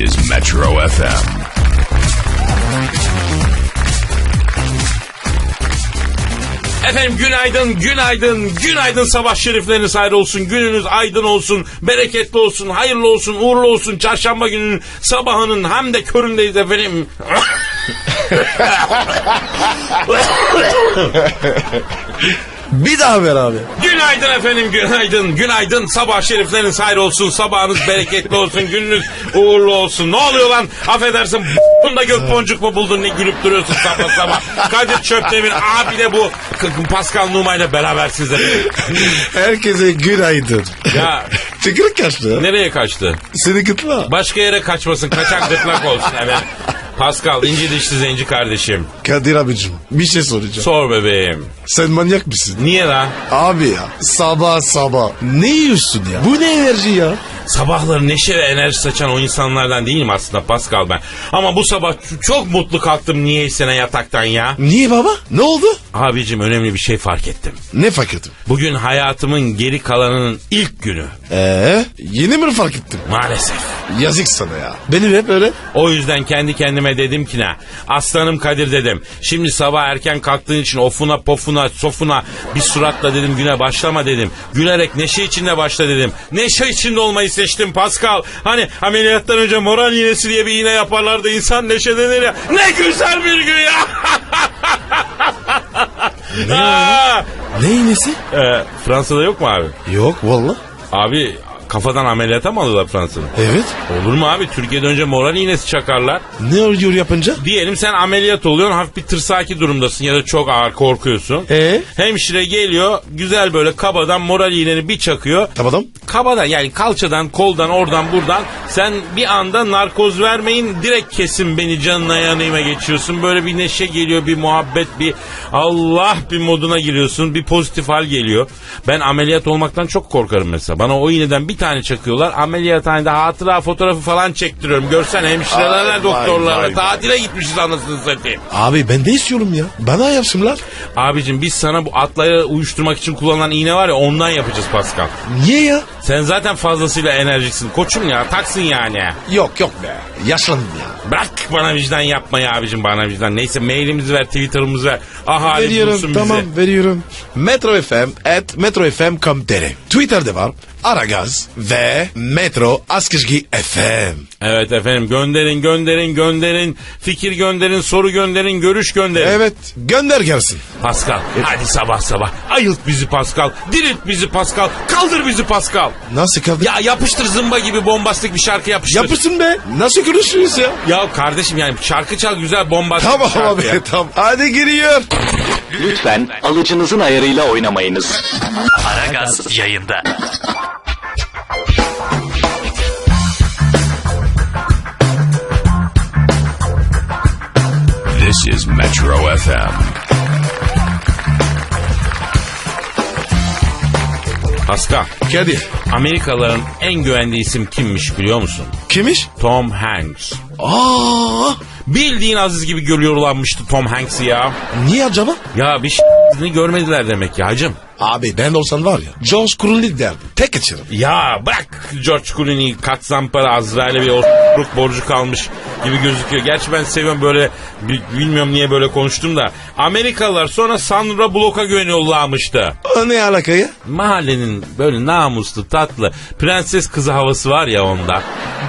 is Metro FM. Efendim günaydın, günaydın, günaydın sabah şerifleriniz hayır olsun. Gününüz aydın olsun, bereketli olsun, hayırlı olsun, uğurlu olsun. Çarşamba gününün sabahının hem de köründeyiz efendim. Bir daha ver abi. günaydın efendim, günaydın, günaydın. Sabah şerifleriniz hayır olsun, sabahınız bereketli olsun, gününüz uğurlu olsun. Ne oluyor lan? Affedersin, bunda gök boncuk mu buldun ne gülüp duruyorsun sabah sabah. Kadir Çöptemir abi de bu Pascal Numa ile berabersiniz efendim. Herkese günaydın. Ya Çıkırık kaçtı. nereye kaçtı? Seni kıtla. Başka yere kaçmasın. Kaçak gırtlak olsun hemen. Pascal inci dişli zenci kardeşim. Kadir abicim bir şey soracağım. Sor bebeğim. Sen manyak mısın? Niye lan? Abi ya sabah sabah ne yiyorsun ya? Bu ne enerji ya? Sabahları neşe ve enerji saçan o insanlardan değilim aslında Pascal ben. Ama bu sabah çok mutlu kalktım niyeyse yataktan ya. Niye baba? Ne oldu? Abicim önemli bir şey fark ettim. Ne fark ettin? Bugün hayatımın geri kalanının ilk günü. Eee yeni mi fark ettin? Maalesef. Yazık sana ya. Benim hep öyle. O yüzden kendi kendime dedim ki ne? Aslanım Kadir dedim. Şimdi sabah erken kalktığın için ofuna pofuna sofuna bir suratla dedim güne başlama dedim. Gülerek neşe içinde başla dedim. Neşe içinde olmayı seçtim Pascal. Hani ameliyattan önce moral iğnesi diye bir iğne yaparlardı insan neşelenir ya. Ne güzel bir gün ya. Aa! Ne iğnesi? Ee, Fransa'da yok mu abi? Yok valla. Abi kafadan ameliyata mı alıyorlar Fransa'da? Evet. Olur mu abi? Türkiye'de önce moral iğnesi çakarlar. Ne oluyor yapınca? Diyelim sen ameliyat oluyorsun hafif bir tırsaki durumdasın ya da çok ağır korkuyorsun. Ee? Hemşire geliyor güzel böyle kabadan moral iğneni bir çakıyor. Tamam. Kabadan yani kalçadan koldan oradan buradan sen bir anda narkoz vermeyin direkt kesin beni canına yanayıma geçiyorsun. Böyle bir neşe geliyor bir muhabbet bir Allah bir moduna giriyorsun bir pozitif hal geliyor. Ben ameliyat olmaktan çok korkarım mesela. Bana o iğneden bir tane çakıyorlar ameliyathanede hatıra fotoğrafı falan çektiriyorum. Görsen hemşirelerle Ay, doktorlarla vay, vay, tatile gitmişiz anasını satayım. Abi ben de istiyorum ya. Bana yapsınlar. Abicim biz sana bu atları uyuşturmak için kullanılan iğne var ya ondan yapacağız Pascal. Niye ya? Sen zaten fazlasıyla enerjiksin. Koçum ya taksın yani. Yok yok be. Yaşlandım ya. Bırak bana vicdan yapmayı abicim bana vicdan. Neyse mailimizi ver Twitter'ımızı ver. Bulsun Veriyorum bizi. tamam veriyorum. Metro FM at metrofm.com.tr Twitter'de var. Aragaz ve Metro Askışgi FM. Evet efendim gönderin gönderin gönderin. Fikir gönderin soru gönderin görüş gönderin. Evet gönder gelsin. Pascal hadi sabah sabah ayılt bizi Pascal. Dirilt bizi Pascal. Kaldır bizi Pascal. Nasıl kaldı? Ya yapıştır zımba gibi bombastik bir şarkı yapıştır. Yapırsın be. Nasıl konuşuyoruz ya? Ya kardeşim yani şarkı çal güzel bombastik Tamam bir şarkı abi ya. tamam. Hadi giriyor. Lütfen alıcınızın ayarıyla oynamayınız. Aragaz yayında. This is Metro FM. Pascal Kadir. Amerikalıların en güvendiği isim kimmiş biliyor musun? Kimmiş? Tom Hanks. Aa, Bildiğin Aziz gibi görüyorlarmıştı Tom Hanks'i ya. niye acaba? Ya bir ş***ni görmediler demek ya hacım. Abi ben olsan var ya. George Clooney derdim. Tek açarım. Ya bırak George Clooney'i kat zampara Azrail'e bir o**luk borcu kalmış gibi gözüküyor. Gerçi ben seviyorum böyle bi- bilmiyorum niye böyle konuştum da. Amerikalılar sonra Sandra Bullock'a güveniyorlarmıştı. O ne alaka ya? Mahallenin böyle namuslu tatlı prenses kızı havası var ya onda.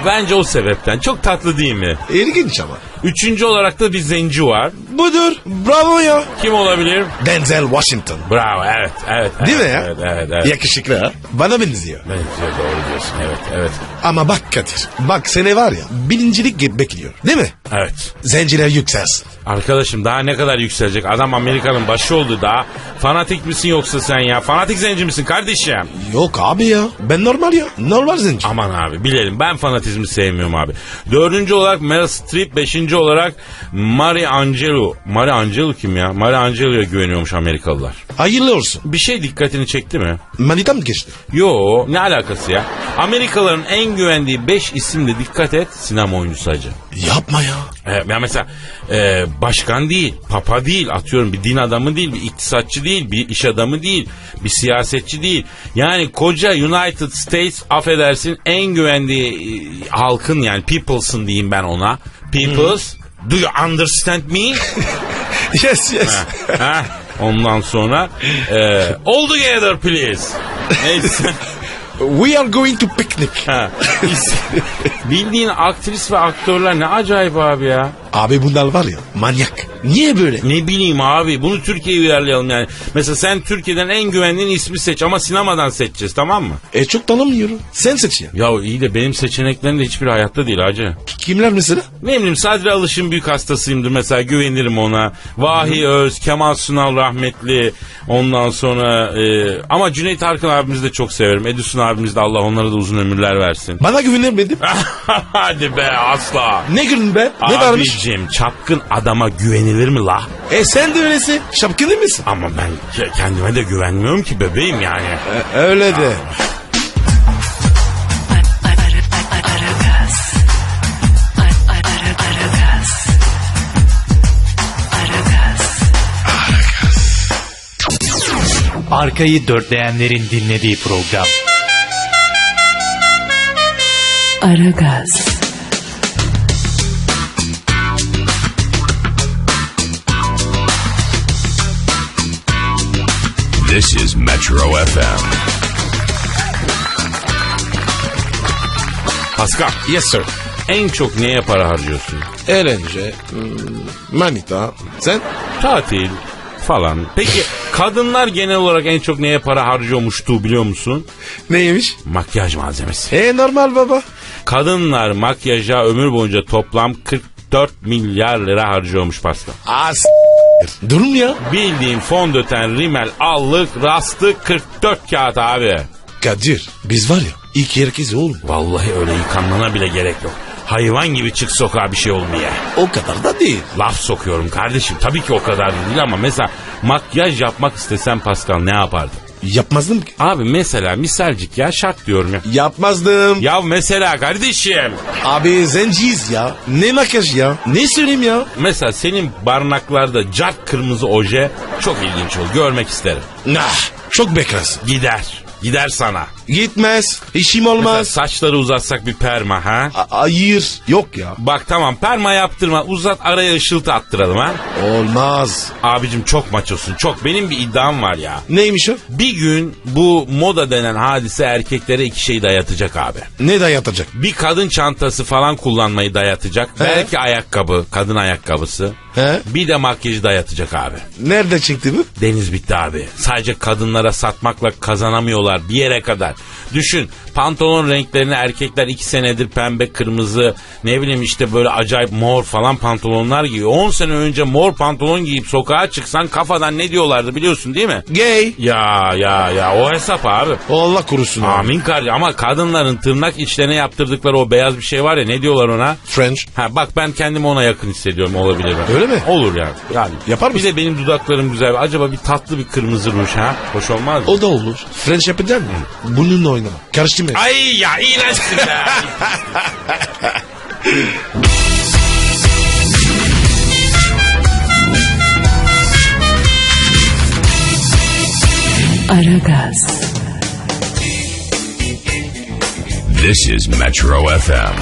Bence o sebepten. Çok tatlı değil mi? İlginç ama. Üçüncü olarak da bir zenci var. Budur. Bravo ya. Kim olabilir? Denzel Washington. Bravo evet evet. Değil evet, mi ya? Evet evet evet. Yakışıklı ha. Bana benziyor. Benziyor doğru diyorsun evet evet. Ama bak Kadir. Bak seni var ya birincilik gibi bekliyor. Değil mi? Evet. Zenciler yükselsin. Arkadaşım daha ne kadar yükselecek? Adam Amerika'nın başı oldu daha. Fanatik misin yoksa sen ya? Fanatik zenci misin kardeşim? Yok abi ya. Ben normal ya. Normal zenci. Aman abi bilelim ben fanatizmi sevmiyorum abi. Dördüncü olarak Meryl Streep, beşinci olarak Mari Angelo. Mari Angelo kim ya? Mari Angelo'ya güveniyormuş Amerikalılar. Hayırlı olsun. Bir şey dikkatini çekti mi? Manita mı geçti? Yo ne alakası ya? Amerikalıların en güvendiği 5 isimde dikkat et sinema oyuncusu hacı. Yapma ya. Ya mesela e, başkan değil, papa değil, atıyorum bir din adamı değil, bir iktisatçı değil, bir iş adamı değil, bir siyasetçi değil. Yani koca United States affedersin en güvendiği e, halkın yani people'sın diyeyim ben ona. People's, do you understand me? Yes yes. ha, ondan sonra e, all together please. Neyse. We are going to picnic. Ha, Bildiğin aktris ve aktörler ne acayip abi ya. Abi bunlar var ya manyak. Niye böyle? Ne bileyim abi bunu Türkiye'ye uyarlayalım yani. Mesela sen Türkiye'den en güvendiğin ismi seç ama sinemadan seçeceğiz tamam mı? E çok tanımıyorum. Sen seç ya. Ya iyi de benim seçeneklerim de hiçbir hayatta değil hacı. Kimler mesela? Ne bileyim Sadri Alış'ın büyük hastasıyımdır mesela güvenirim ona. Vahiy Öz, Kemal Sunal rahmetli ondan sonra e, ama Cüneyt Arkın abimizi de çok severim. Edison abimiz de Allah onlara da uzun ömürler versin. Bana güvenemedim. Hadi be asla. ne gün be? Ne varmış? Abicim çapkın adama güvenilir mi la? E sen de öylesi. Şapkını mısın? Ama ben ke- kendime de güvenmiyorum ki bebeğim yani. E, öyle de. Aragaz. Aragaz. Aragaz. Arkayı dörtleyenlerin dinlediği program. Aragaz. This is Metro FM. Pascal Yes sir. en çok neye para harcıyorsun? Eğlence, hmm, manita. Sen? Tatil falan. Peki kadınlar genel olarak en çok neye para harcıyormuştu biliyor musun? Neymiş? Makyaj malzemesi. E normal baba. Kadınlar makyaja ömür boyunca toplam 44 milyar lira harcıyormuş Pascal. As. Durum ya. Bildiğin fondöten, rimel, allık, rastı 44 kağıt abi. Kadir biz var ya ilk herkes oğlum. Vallahi öyle yıkanmana bile gerek yok. Hayvan gibi çık sokağa bir şey olmaya. O kadar da değil. Laf sokuyorum kardeşim. Tabii ki o kadar değil ama mesela makyaj yapmak istesem Pascal ne yapardın? Yapmazdım ki. Abi mesela misalcik ya şart diyorum ya. Yapmazdım. Ya mesela kardeşim. Abi zenciyiz ya. Ne makyaj ya? Ne söyleyeyim ya? Mesela senin barnaklarda cart kırmızı oje çok ilginç olur. Görmek isterim. Nah. Çok bekarsın. Gider. Gider sana. Gitmez. İşim Mesela olmaz. saçları uzatsak bir perma ha? A- hayır. Yok ya. Bak tamam perma yaptırma uzat araya ışıltı attıralım ha? Olmaz. Abicim çok maçosun çok. Benim bir iddiam var ya. Neymiş o? Bir gün bu moda denen hadise erkeklere iki şey dayatacak abi. Ne dayatacak? Bir kadın çantası falan kullanmayı dayatacak. Belki ayakkabı, kadın ayakkabısı. He? Bir de makyajı dayatacak abi. Nerede çıktı bu? Deniz bitti abi. Sadece kadınlara satmakla kazanamıyorlar bir yere kadar. Düşün pantolon renklerini erkekler iki senedir pembe, kırmızı, ne bileyim işte böyle acayip mor falan pantolonlar giyiyor. 10 sene önce mor pantolon giyip sokağa çıksan kafadan ne diyorlardı biliyorsun değil mi? Gay. Ya ya ya o hesap abi. Allah korusun abi. Amin kardeşim ama kadınların tırnak içlerine yaptırdıkları o beyaz bir şey var ya ne diyorlar ona? French. Ha bak ben kendimi ona yakın hissediyorum olabilir? Öyle mi? Olur yani. yani. Yapar Bir mısın? de benim dudaklarım güzel. Acaba bir tatlı bir kırmızı ruj ha? Hoş olmaz mı? O da olur. French yapacak mı? Bununla oynama. Karıştırma. Ay ya iğrençsin be. Aragaz. This is Metro FM.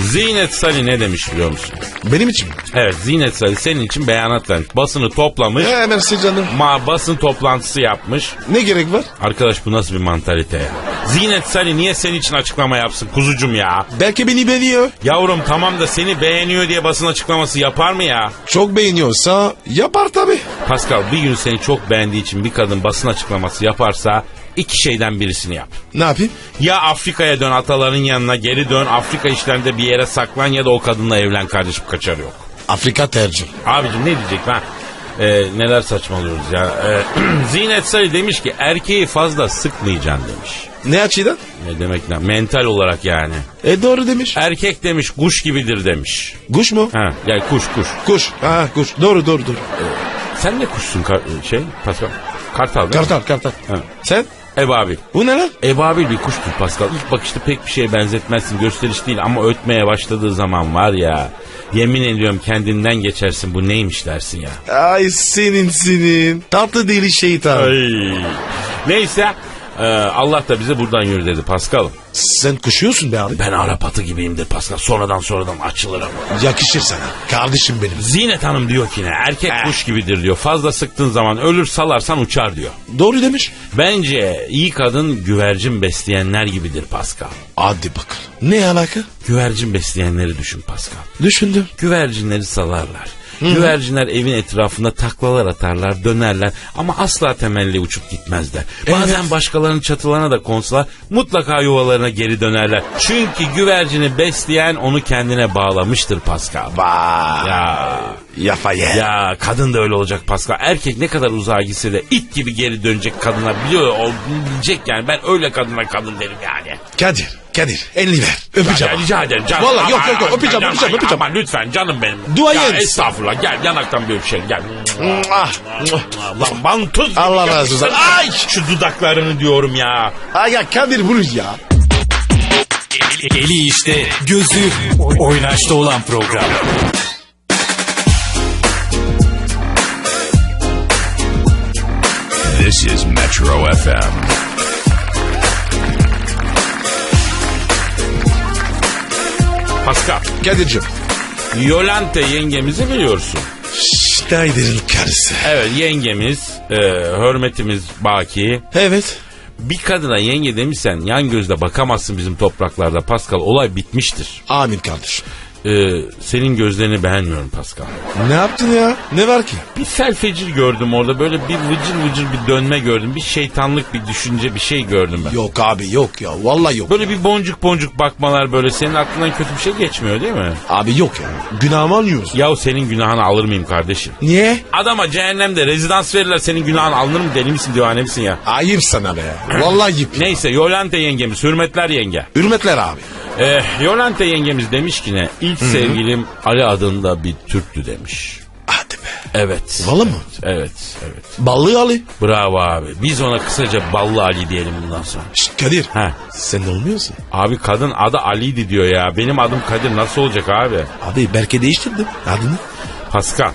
Zinet Salih ne demiş biliyor musun? Benim için mi? Evet Zinet Salih senin için beyanat vermiş. Basını toplamış. He merci canım. Ma basın toplantısı yapmış. Ne gerek var? Arkadaş bu nasıl bir mantalite ya? Zinet Salih niye senin için açıklama yapsın kuzucum ya? Belki beni beğeniyor. Yavrum tamam da seni beğeniyor diye basın açıklaması yapar mı ya? Çok beğeniyorsa yapar tabi. Pascal bir gün seni çok beğendiği için bir kadın basın açıklaması yaparsa iki şeyden birisini yap. Ne yapayım? Ya Afrika'ya dön ataların yanına geri dön Afrika işlerinde bir yere saklan ya da o kadınla evlen kardeşim kaçar yok. Afrika tercih. Abicim ne diyecek ben? Ee, neler saçmalıyoruz ya. Ee, Zinet Salih demiş ki erkeği fazla sıkmayacaksın demiş. Ne açıdan? Ne demek lan? Mental olarak yani. E doğru demiş. Erkek demiş kuş gibidir demiş. Kuş mu? Ha, yani kuş kuş. Kuş. Ha kuş. Doğru doğru doğru. Sen ne kuşsun kar- şey Pascal? Kartal değil mi? Kartal kartal. Ha. Sen? Ebabil. Bu ne lan? Ebabil bir kuştur Pascal. İlk bakışta pek bir şeye benzetmezsin. Gösteriş değil ama ötmeye başladığı zaman var ya. Yemin ediyorum kendinden geçersin. Bu neymiş dersin ya. Ay senin senin. Tatlı deli şeytan. Ay. Neyse. E, Allah da bize buradan yürü dedi Pascal. Sen kuşuyorsun be abi. Ben Arap atı gibiyimdir Pascal. Sonradan sonradan açılırım. Yakışır sana. Kardeşim benim. Zinet Hanım diyor ki ne? Erkek kuş gibidir diyor. Fazla sıktığın zaman ölür salarsan uçar diyor. Doğru demiş. Bence iyi kadın güvercin besleyenler gibidir Pascal. Hadi bakalım. Ne alaka? Güvercin besleyenleri düşün Pascal. Düşündüm. Güvercinleri salarlar. Güvercinler evin etrafında taklalar atarlar, dönerler ama asla temelli uçup gitmezler. Bazen başkalarının çatılarına da konsalar mutlaka yuvalarına geri dönerler. Çünkü güvercini besleyen onu kendine bağlamıştır Pascal. Vay. Ya Yafa ye. ya kadın da öyle olacak Pascal. Erkek ne kadar uzağa gitse de it gibi geri dönecek kadına biliyor bilecek yani. Ben öyle kadına kadın derim yani. Kadir. Kadir. Elini ver. Öpeceğim. Ya rica ederim canım. Vallahi yok, yok, yok. Öpeceğim, öpeceğim, öpeceğim. Aman lütfen canım benim. Duayeniz. Ya estağfurullah gel yanaktan bir öpüşelim gel. Ah. Lan mantuz gibi Allah razı olsun. Ay şu dudaklarını diyorum ya. Ay ya Kadir vurur ya. Eli işte, gözü oynaşta olan program. This is Metro FM. Pascal. Kadir'cim. Yolante yengemizi biliyorsun. Schneider'in karısı. Evet yengemiz, e, hürmetimiz Baki. Evet. Bir kadına yenge demişsen yan gözle bakamazsın bizim topraklarda Pascal. Olay bitmiştir. Amin kardeşim. E, senin gözlerini beğenmiyorum Pascal. Ne yaptın ya? Ne var ki? Bir felfecir gördüm orada böyle bir vıcır vıcır bir dönme gördüm. Bir şeytanlık bir düşünce bir şey gördüm ben. Yok abi yok ya. Vallahi yok. Böyle bir boncuk boncuk bakmalar böyle senin aklından kötü bir şey geçmiyor değil mi? Abi yok ya. Günahımı almıyorsun. Yahu senin günahını alır mıyım kardeşim? Niye? Adama cehennemde rezidans verirler senin günahını alınır mı deli misin divane misin ya? Ayıp sana be. Vallahi ayıp. Neyse Yolante yengemiz hürmetler yenge. Hürmetler abi. Eh, Yolante yengemiz demiş ki ne? İlk sevgilim Ali adında bir Türktü demiş. Hadi be. Evet. Vallahi mı? Evet, evet. Ballı Ali. Bravo abi. Biz ona kısaca Ballı Ali diyelim bundan sonra. Şşt Kadir. Ha. Sen olmuyorsun? Abi kadın adı Ali'di diyor ya. Benim adım Kadir nasıl olacak abi? Abi belki değiştirdim adını. Pascal.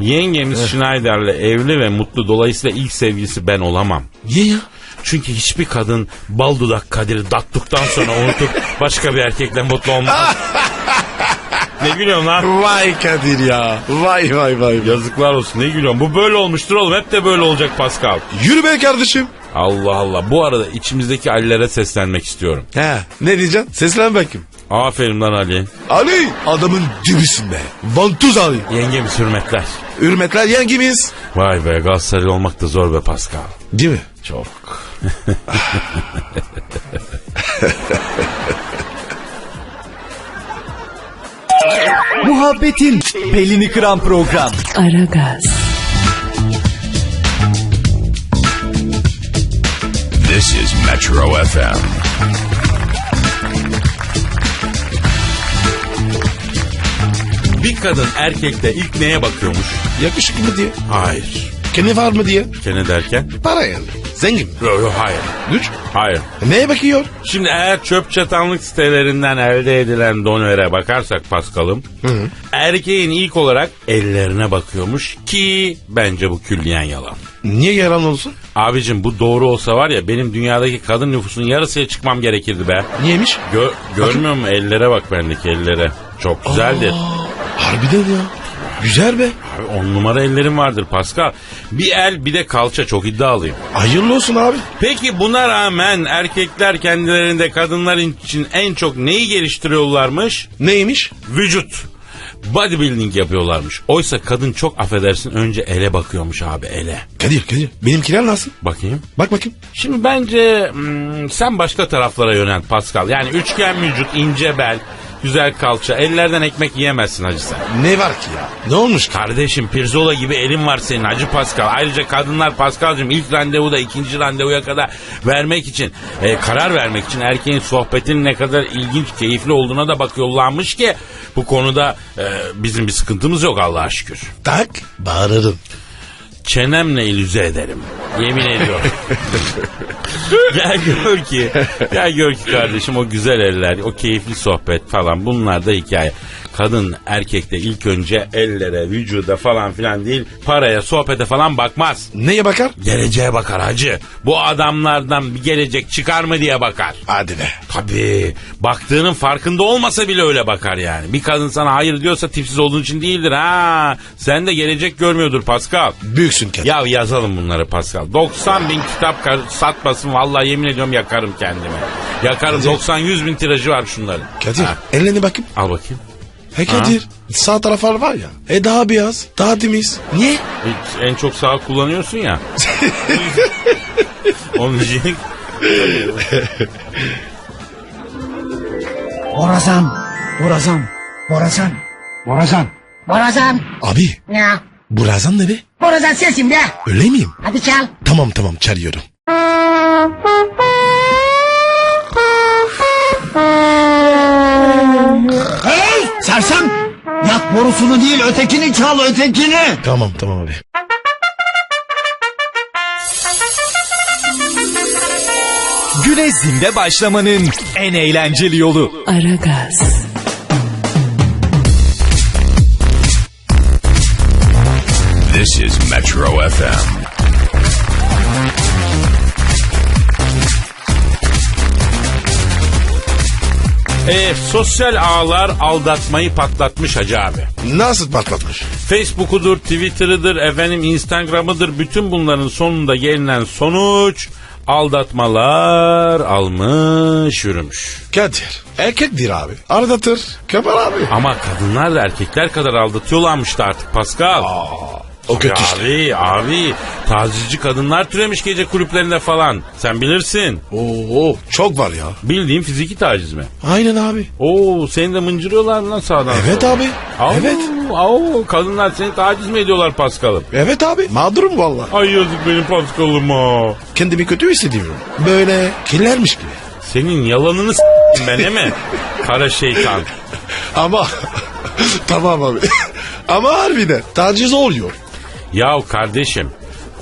Yengemiz Schneider'le evli ve mutlu. Dolayısıyla ilk sevgilisi ben olamam. Niye ya? Çünkü hiçbir kadın bal dudak Kadir'i dattıktan sonra unutup başka bir erkekle mutlu olmaz. ne gülüyorsun lan? Vay Kadir ya. Vay vay vay. Yazıklar olsun ne gülüyorsun? Bu böyle olmuştur oğlum. Hep de böyle olacak Pascal. Yürü be kardeşim. Allah Allah. Bu arada içimizdeki Ali'lere seslenmek istiyorum. He ne diyeceksin? Seslen bakayım. Aferin lan Ali. Ali adamın dibisin be. Vantuz Ali. Yengemiz hürmetler. Hürmetler yengimiz. Vay be Galatasaraylı olmak da zor be Pascal. Değil mi? Çok. Muhabbetin belini kıran program. Aragaz, This is Metro FM. Bir kadın erkekte ilk neye bakıyormuş? Yakışıklı mı diye. Hayır. Kendi var mı diye. Kene derken? Para yani. Zengin mi? Yok yok hayır. Güç. Hayır. Neye bakıyor? Şimdi eğer çöp çatanlık sitelerinden elde edilen donöre bakarsak Paskal'ım. Erkeğin ilk olarak ellerine bakıyormuş ki bence bu külliyen yalan. Niye yalan olsun? Abicim bu doğru olsa var ya benim dünyadaki kadın nüfusunun yarısıya çıkmam gerekirdi be. Niyemiş? Gö görmüyor musun ellere bak bendeki ellere. Çok güzeldir. Harbiden ya. Güzel be. Abi on numara ellerim vardır Pascal. Bir el bir de kalça çok iddialıyım. Hayırlı olsun abi. Peki buna rağmen erkekler kendilerinde kadınlar için en çok neyi geliştiriyorlarmış? Neymiş? Vücut. Bodybuilding yapıyorlarmış. Oysa kadın çok affedersin önce ele bakıyormuş abi ele. Kadir Kadir benimkiler nasıl? Bakayım. Bak bakayım. Şimdi bence hmm, sen başka taraflara yönel Pascal. Yani üçgen vücut, ince bel, güzel kalça. Ellerden ekmek yiyemezsin hacı sen. Ne var ki ya? Ne olmuş ki? Kardeşim pirzola gibi elin var senin Hacı Pascal. Ayrıca kadınlar Pascal'cığım ilk randevuda ikinci randevuya kadar vermek için e, karar vermek için erkeğin sohbetinin ne kadar ilginç keyifli olduğuna da bakıyorlarmış ki bu konuda e, bizim bir sıkıntımız yok Allah'a şükür. Tak bağırırım. çenemle ilüze ederim. Yemin ediyorum. gel gör ki, gel gör ki kardeşim o güzel eller, o keyifli sohbet falan bunlar da hikaye. Kadın erkekte ilk önce ellere, vücuda falan filan değil, paraya, sohbete falan bakmaz. Neye bakar? Geleceğe bakar hacı. Bu adamlardan bir gelecek çıkar mı diye bakar. Hadi be. Tabii. Baktığının farkında olmasa bile öyle bakar yani. Bir kadın sana hayır diyorsa tipsiz olduğun için değildir ha. Sen de gelecek görmüyordur Pascal. Büyüksün Kadir. Ya yazalım bunları Pascal. 90 bin kitap satmasın vallahi yemin ediyorum yakarım kendimi. Yakarım Kadir. 90-100 bin tirajı var şunların. Kadir Ha, ellerine bakıp. al bakayım. He Kadir sağ taraflar var ya. E daha beyaz daha temiz. Niye? Hiç- En çok sağ kullanıyorsun ya. Onun için Borazan, Borazan, Borazan, Borazan. Borazan. Abi Ya. Burazan ne be? Borazan sensin be. Öyle miyim? Hadi çal. Tamam tamam çağırıyorum. Hey sersem. Yak borusunu değil ötekini çal ötekini. Tamam tamam abi. Güne zinde başlamanın en eğlenceli yolu. Aragaz, This is Metro FM. e, sosyal ağlar aldatmayı patlatmış hacı abi. Nasıl patlatmış? Facebook'udur, Twitter'ıdır, efendim Instagram'ıdır. Bütün bunların sonunda gelinen sonuç aldatmalar almış yürümüş. Kadir erkektir abi. Ardatır. Kapar abi. Ama kadınlar da erkekler kadar aldatıyorlarmış da artık Pascal. O kötü işte. Abi abi tacizci kadınlar türemiş gece kulüplerinde falan. Sen bilirsin. Oo çok var ya. Bildiğin fiziki taciz mi? Aynen abi. Oo seni de mıncırıyorlar mı lan sağdan Evet sola? abi. Au, Evet. au, kadınlar seni taciz mi ediyorlar Pascal'ım? Evet abi. Mağdurum valla. Ay yazık benim Pascal'ıma. Kendimi kötü hissediyorum. Böyle kirlermiş gibi. Senin yalanını s**tim ben değil mi? Kara şeytan. Ama tamam abi. Ama harbiden taciz oluyor. Yahu kardeşim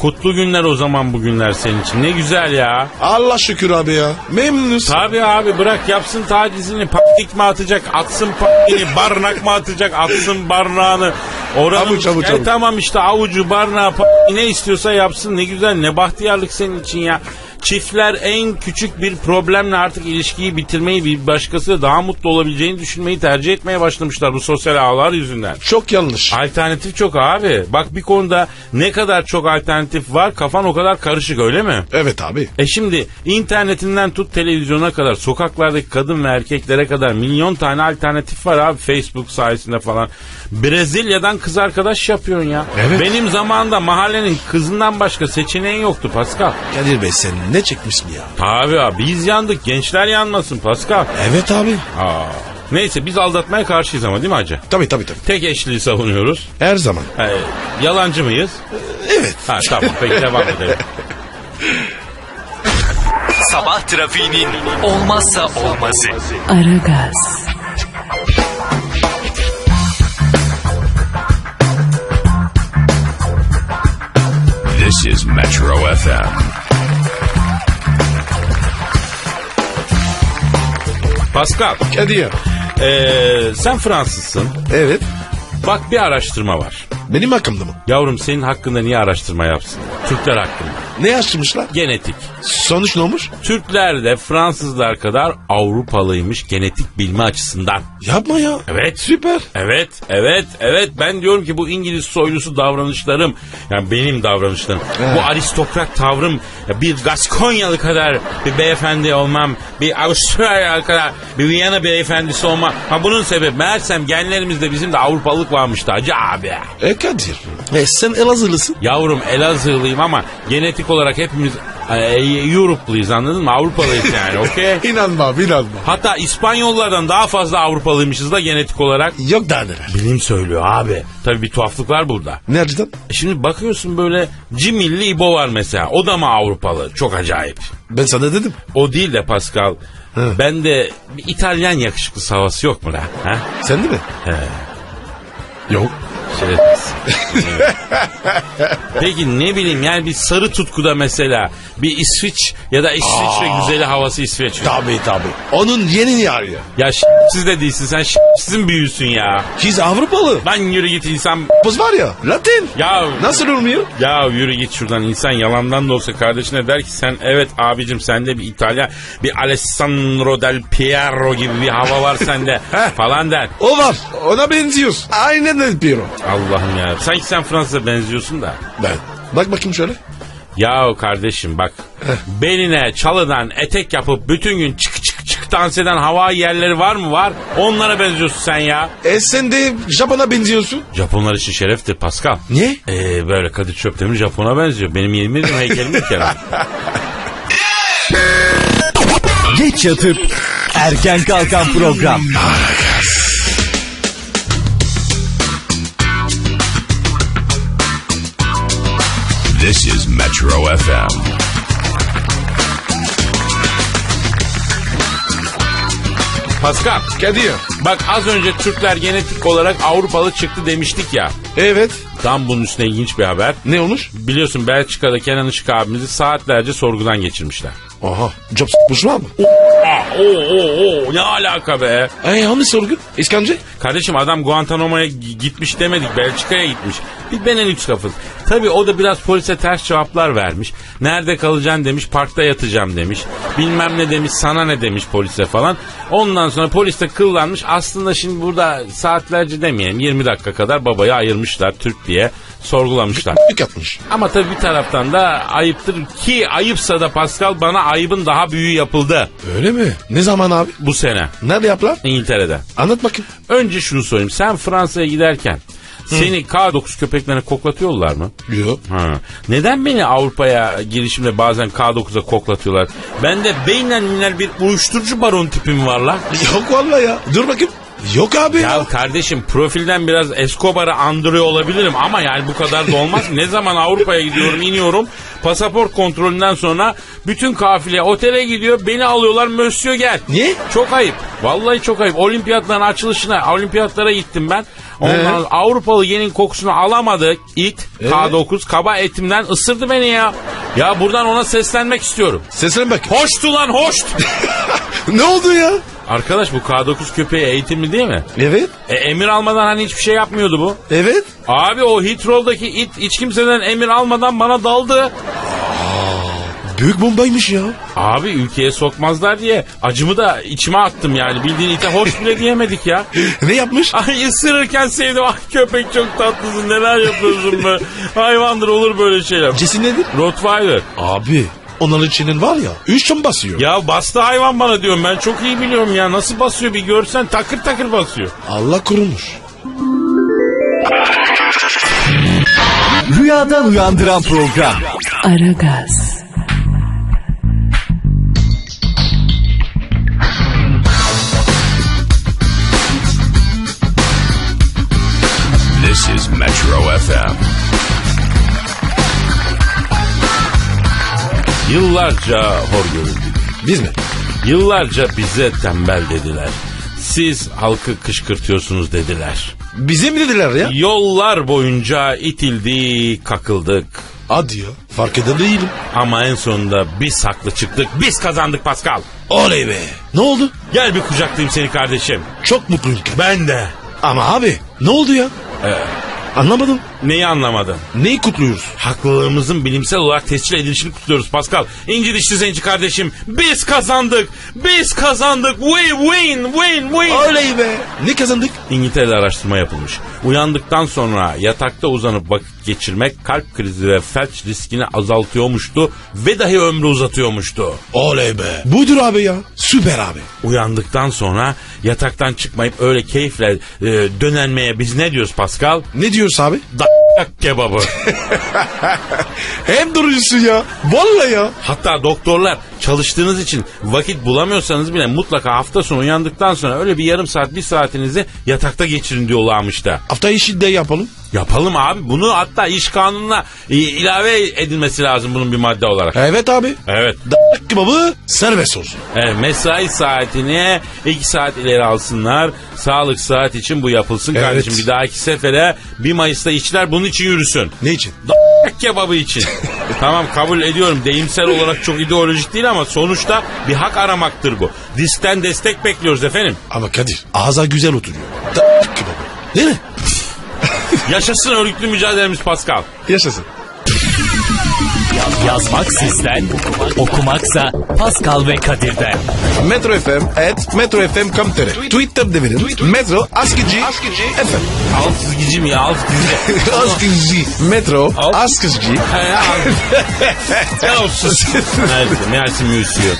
kutlu günler o zaman bugünler senin için. Ne güzel ya. Allah şükür abi ya. Memnunuz. Tabii abi bırak yapsın tacizini pakik mi atacak atsın pakini barnak mı atacak atsın barnağını. Oranın, Avuç, avuç, E avuç. Tamam işte avucu barnağı ne istiyorsa yapsın ne güzel ne bahtiyarlık senin için ya. Çiftler en küçük bir problemle artık ilişkiyi bitirmeyi bir başkasıyla daha mutlu olabileceğini düşünmeyi tercih etmeye başlamışlar bu sosyal ağlar yüzünden. Çok yanlış. Alternatif çok abi. Bak bir konuda ne kadar çok alternatif var kafan o kadar karışık öyle mi? Evet abi. E şimdi internetinden tut televizyona kadar sokaklardaki kadın ve erkeklere kadar milyon tane alternatif var abi Facebook sayesinde falan. Brezilya'dan kız arkadaş yapıyorsun ya. Evet. Benim zamanında mahallenin kızından başka seçeneğin yoktu Pascal. Kadir Bey sen ne çekmişsin ya? Tabii abi biz yandık gençler yanmasın Pascal. Evet abi. Aa. Neyse biz aldatmaya karşıyız ama değil mi hacı? Tabii tabii tabii. Tek eşliği savunuyoruz. Her zaman. Ee, yalancı mıyız? Evet. Ha tamam peki devam edelim. Sabah trafiğinin olmazsa olmazı. Aragaz, This is Metro FM. Pascal Kadir. ee, sen Fransızsın. Evet. Bak bir araştırma var. Benim hakkımda mı? Yavrum senin hakkında niye araştırma yapsın? Türkler hakkında. Ne açmışlar? Genetik. Sonuç ne olmuş? Türkler de Fransızlar kadar Avrupalıymış genetik bilme açısından. Yapma ya. Evet. Süper. Evet, evet, evet. Ben diyorum ki bu İngiliz soylusu davranışlarım, yani benim davranışlarım, bu aristokrat tavrım, bir Gaskonyalı kadar bir beyefendi olmam, bir Avustralyalı kadar bir Viyana beyefendisi olmam. Ha bunun sebebi meğersem genlerimizde bizim de Avrupalılık varmış da hacı abi. E Kadir. E sen Elazığlısın. Yavrum Elazığlıyım ama genetik olarak hepimiz e, Europluyuz anladın mı? Avrupalıyız yani okey? İnanmam inanmam. Hatta İspanyollardan daha fazla Avrupalıymışız da genetik olarak. Yok daha neler. Bilim söylüyor abi. Tabii bir tuhaflık var burada. Ne açıdan? E Şimdi bakıyorsun böyle Cimilli İbo var mesela. O da mı Avrupalı? Çok acayip. Ben sana dedim. O değil de Pascal. Hı. Ben de bir İtalyan yakışıklısı havası yok mu la? Ha? Sen değil mi? He. Yok. Peki ne bileyim yani bir sarı tutkuda mesela bir İsviç ya da İsviçre güzeli havası İsveç. Tabii tabii. Onun yeni arıyor. Ya siz de değilsin sen sizin büyüsün ya. Kız Avrupalı. Lan yürü git insan. Buz var ya Latin. Ya Nasıl olmuyor? Ya yürü git şuradan insan yalandan da olsa kardeşine der ki sen evet abicim sende bir İtalya bir Alessandro del Piero gibi bir hava var sende falan der. O var. Ona benziyorsun. Aynen de Piro. Allah'ım ya sanki sen Fransa'da benziyorsun da. Ben. Bak bakayım şöyle. Ya kardeşim bak beline çalıdan etek yapıp bütün gün çık çık çık dans eden hava yerleri var mı var? Onlara benziyorsun sen ya. E sen de Japon'a benziyorsun. Japonlar için şereftir Pascal. Niye? Ee, böyle Kadir Çöptemir Japon'a benziyor. Benim yemin ediyorum heykelim bir kere. Geç yatıp erken kalkan program. This is Metro FM. Pascal Kadir. bak az önce Türkler genetik olarak Avrupalı çıktı demiştik ya. Evet. Tam bunun üstüne ilginç bir haber. Ne olmuş? Biliyorsun Belçika'da Kenan Işık abimizi saatlerce sorgudan geçirmişler. Aha. Job s**mış var mı? Aa, oo, oo, oo, ne alaka be? Ay hangi sorgu? İskancı? Kardeşim adam Guantanamo'ya gi- gitmiş demedik Belçika'ya gitmiş. Bir Benelux kafası. Tabii o da biraz polise ters cevaplar vermiş. Nerede kalacaksın demiş parkta yatacağım demiş. Bilmem ne demiş sana ne demiş polise falan. Ondan sonra polis de kıllanmış. Aslında şimdi burada saatlerce demeyelim 20 dakika kadar babayı ayırmışlar Türk diye sorgulamışlar. Yük atmış. Ama tabii bir taraftan da ayıptır ki ayıpsa da Pascal bana ayıbın daha büyüğü yapıldı Öyle mi? Ne zaman abi? bu sene Nerede yaptılar? İngiltere'de. Anlat bakayım. Önce şunu sorayım. Sen Fransa'ya giderken seni K9 köpeklerine koklatıyorlar mı? Yok. Ha. Neden beni Avrupa'ya girişimde bazen K9'a koklatıyorlar? Bende beynen minel bir uyuşturucu baron tipim var lan. Yok vallahi ya. Dur bakayım. Yok abi ya. Ya kardeşim profilden biraz Escobar'ı andırıyor olabilirim ama yani bu kadar da olmaz. ne zaman Avrupa'ya gidiyorum iniyorum pasaport kontrolünden sonra bütün kafile otele gidiyor beni alıyorlar Mösyö gel. Niye? Çok ayıp. Vallahi çok ayıp. Olimpiyatların açılışına olimpiyatlara gittim ben. Ondan Ee? Avrupalı yenin kokusunu alamadı it Ee? K9 kaba etimden ısırdı beni ya. Ya buradan ona seslenmek istiyorum. Sesine bak. Hoştu lan hoş. ne oldu ya? Arkadaş bu K9 köpeği eğitimli değil mi? Evet. E, emir almadan hani hiçbir şey yapmıyordu bu. Evet. Abi o Hitrol'daki it hiç kimseden emir almadan bana daldı. Büyük bombaymış ya. Abi ülkeye sokmazlar diye acımı da içime attım yani. Bildiğin ite hoş bile diyemedik ya. Ne yapmış? Ay ısırırken sevdim. Ay köpek çok tatlısın neler yapıyorsun be. Hayvandır olur böyle şeyler. Cesi nedir? Rottweiler. Abi. Onların içinin var ya. Üç çım basıyor. Ya bastı hayvan bana diyorum ben çok iyi biliyorum ya. Nasıl basıyor bir görsen takır takır basıyor. Allah korumuş. Rüyadan uyandıran program. Aragaz, Yıllarca hor görüldük. Biz mi? Yıllarca bize tembel dediler. Siz halkı kışkırtıyorsunuz dediler. Bize mi dediler ya? Yollar boyunca itildik, kakıldık. Hadi ya. Fark eden değilim. Ama en sonunda biz haklı çıktık. Biz kazandık Pascal. Oley be. Ne oldu? Gel bir kucaklayayım seni kardeşim. Çok mutluyum. Ben de. Ama abi ne oldu ya? Ee, Anlamadım. Neyi anlamadın? Neyi kutluyoruz? Haklılığımızın bilimsel olarak tescil edilişini kutluyoruz Pascal. İnci dişli zenci kardeşim. Biz kazandık. Biz kazandık. We win, win, win. Oley be. Ne kazandık? İngiltere'de araştırma yapılmış. Uyandıktan sonra yatakta uzanıp vakit geçirmek kalp krizi ve felç riskini azaltıyormuştu ve dahi ömrü uzatıyormuştu. Oley be. Budur abi ya. Süper abi. Uyandıktan sonra yataktan çıkmayıp öyle keyifle e, dönenmeye biz ne diyoruz Pascal? Ne diyorsun abi? Da kebabı. Hem duruyorsun ya. Vallahi ya. Hatta doktorlar çalıştığınız için vakit bulamıyorsanız bile mutlaka hafta sonu uyandıktan sonra öyle bir yarım saat bir saatinizi yatakta geçirin diyorlarmış da. Hafta içi de yapalım. Yapalım abi. Bunu hatta iş kanununa ilave edilmesi lazım bunun bir madde olarak. Evet abi. Evet. D- kebabı serbest olsun. Evet, mesai saatini 2 saat ileri alsınlar. Sağlık saat için bu yapılsın Evet. kardeşim. Bir dahaki sefere 1 Mayıs'ta işler bunun için yürüsün. Ne için? D- kebabı için. tamam kabul ediyorum. Deyimsel olarak çok ideolojik değil ama sonuçta bir hak aramaktır bu. Disten destek bekliyoruz efendim. Ama Kadir ağza güzel oturuyor. D- kebabı. Değil mi? Yaşasın örgütlü mücadelemiz Pascal. Yaşasın. Yazmak sizden, okumaksa Pascal ve Kadir'den. Metro FM at Metro FM Kamtere. Twitter devirin. Metro Askıcı FM. Alt çizgici mi ya alt çizgici? Askıcı. Metro He ya. sus. Nerede? Merci monsieur.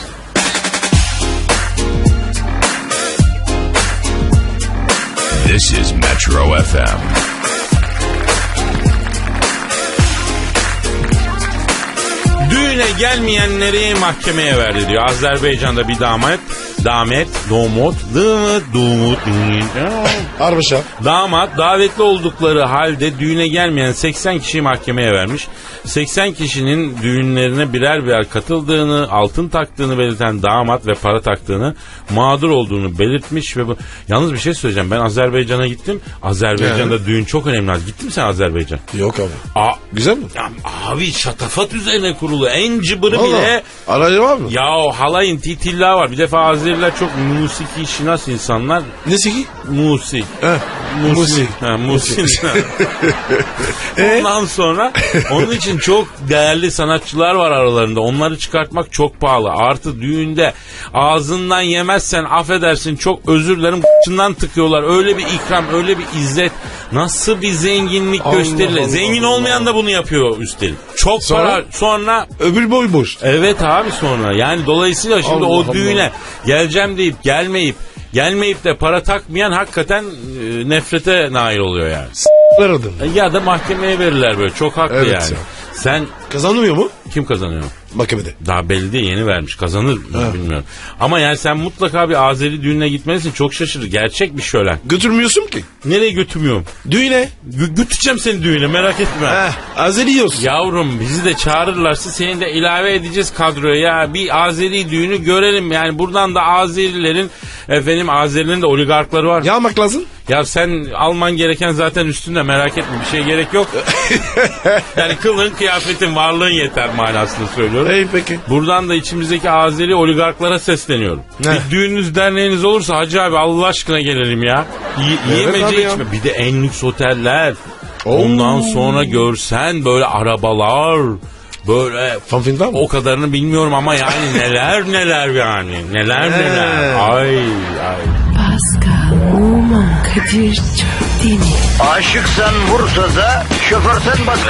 This is Metro FM. Düğüne gelmeyenleri mahkemeye verdi diyor. Azerbaycan'da bir damat, damet, domot, dımıt, dumut, Harbi. Damat davetli oldukları halde düğüne gelmeyen 80 kişiyi mahkemeye vermiş. 80 kişinin düğünlerine birer birer katıldığını, altın taktığını belirten damat ve para taktığını, mağdur olduğunu belirtmiş ve bu... Yalnız bir şey söyleyeceğim. Ben Azerbaycan'a gittim. Azerbaycan'da düğün çok önemli. Gittin mi sen Azerbaycan? Yok abi. Aa, Güzel mi? ya abi şatafat üzerine kurulu. En cıbırı Valla. bile Aracı var mı? ya halayın titilla var. Bir defa Azeriler çok musiki şinas insanlar. Nesi ki? Musik. Heh. Musik. Ha, musik. Ondan sonra onun için çok değerli sanatçılar var aralarında. Onları çıkartmak çok pahalı. Artı düğünde ağzından yemezsen affedersin çok özür dilerim ***'ından tıkıyorlar. Öyle bir ikram, öyle bir izzet. Nasıl bir zenginlik Allah gösterilir. Allah Zengin Allah. olmayan da bunu yapıyor üstelik. Çok Sonra? para. Sonra Öbür boy boş. Evet abi sonra yani dolayısıyla şimdi Allah o düğüne geleceğim deyip gelmeyip gelmeyip de para takmayan hakikaten e, nefrete nail oluyor yani. Aradım. E, Ya da mahkemeye verirler böyle çok haklı Evet yani. ya. Sen Kazanıyor mu? kim kazanıyor? Mahkemede. Daha belli değil yeni vermiş kazanır mı bilmiyorum. Ama yani sen mutlaka bir Azeri düğününe gitmelisin çok şaşırır. Gerçek bir şölen. Götürmüyorsun ki. Nereye götürmüyorum? Düğüne. Gö- götüreceğim seni düğüne merak etme. Heh. Azeri yiyorsun. Yavrum bizi de çağırırlarsa seni de ilave edeceğiz kadroya. Ya bir Azeri düğünü görelim. Yani buradan da Azerilerin efendim Azerilerin de oligarkları var. Ya, Yağmak lazım. sen alman gereken zaten üstünde merak etme bir şey gerek yok. yani kılın kıyafetin varlığın yeter manasını söylüyorum. İyi peki. Buradan da içimizdeki Azeri oligarklara sesleniyorum. Ne? Bir düğününüz derneğiniz olursa hacı abi Allah aşkına gelelim ya. Y- Evet abi ya. içme. Bir de en lüks oteller. Oo. Ondan sonra görsen böyle arabalar. Böyle Fanfin var mı? o kadarını bilmiyorum ama yani neler neler yani. Neler neler. Ay ay. Pascal, Oman, Kadir? Aşıksan vursa da, şoförsen başka.